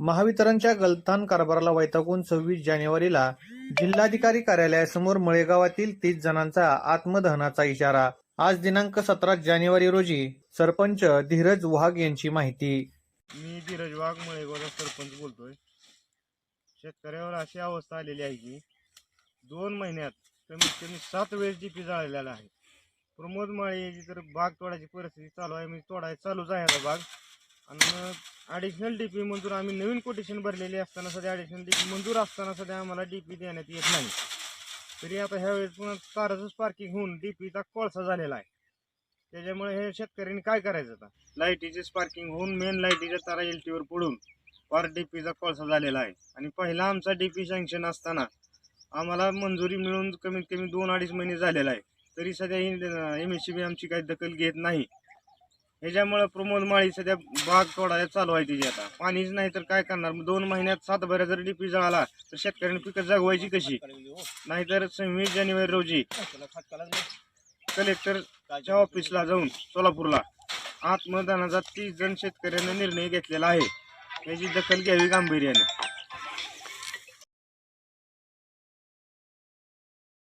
महावितरणच्या गलथान कारभाराला वैतागून सव्वीस जानेवारीला जिल्हाधिकारी कार्यालयासमोर मळेगावातील तीस जणांचा आत्मदहनाचा इशारा. आज दिनांक सतरा जानेवारी रोजी सरपंच धीरज वाघ यांची माहिती. मी धीरज वाघ मळेगावचा सरपंच बोलतोय. शेतकऱ्यावर अशी अवस्था आलेली आहे की दोन महिन्यात कमीत कमी सात वेळेस डीपी जाळलेला आहे. प्रमोद माळी तर बाग तोडायची परिस्थिती चालू आहे म्हणजे मी तोडायला चालूच आहे आता बाग. आणि ॲडिशनल डी पी मंजूर आम्ही नवीन कोटेशन भरलेली असताना सध्या ॲडिशनल डी पी मंजूर असताना सध्या आम्हाला डी पी देण्यात येत नाही. तरी आता ह्यावेळेस पुन्हा कारचं स्पार्किंग होऊन डी पीचा कोळसा झालेला आहे. त्याच्यामुळे हे शेतकऱ्यांनी काय करायचं आता? लाईटीचे स्पार्किंग होऊन मेन लाईटीच्या तारा एल टीवर पडून पार डीपीचा कोळसा झालेला आहे. आणि पहिला आमचा डी पी सँक्शन असताना आम्हाला मंजुरी मिळून कमीत कमी दोन अडीच महिने झालेला आहे. तरी सध्या एम एस सी बी आमची काही दखल घेत नाही. ह्याच्यामुळं प्रमोद माळी सध्या बाग तोडायला चालू आहे तिची आता. पाणीच नाही तर काय करणार? मग दोन महिन्यात सात भऱ्या जर डीपी जळाला तर शेतकऱ्यांनी पिकं जगवायची कशी? नाहीतर सव्वीस जानेवारी रोजी कलेक्टरच्या ऑफिसला जाऊन सोलापूरला आत्मदानाचा तीस जण शेतकऱ्यांनी निर्णय घेतलेला आहे. याची दखल घ्यावी गांभीर्याने.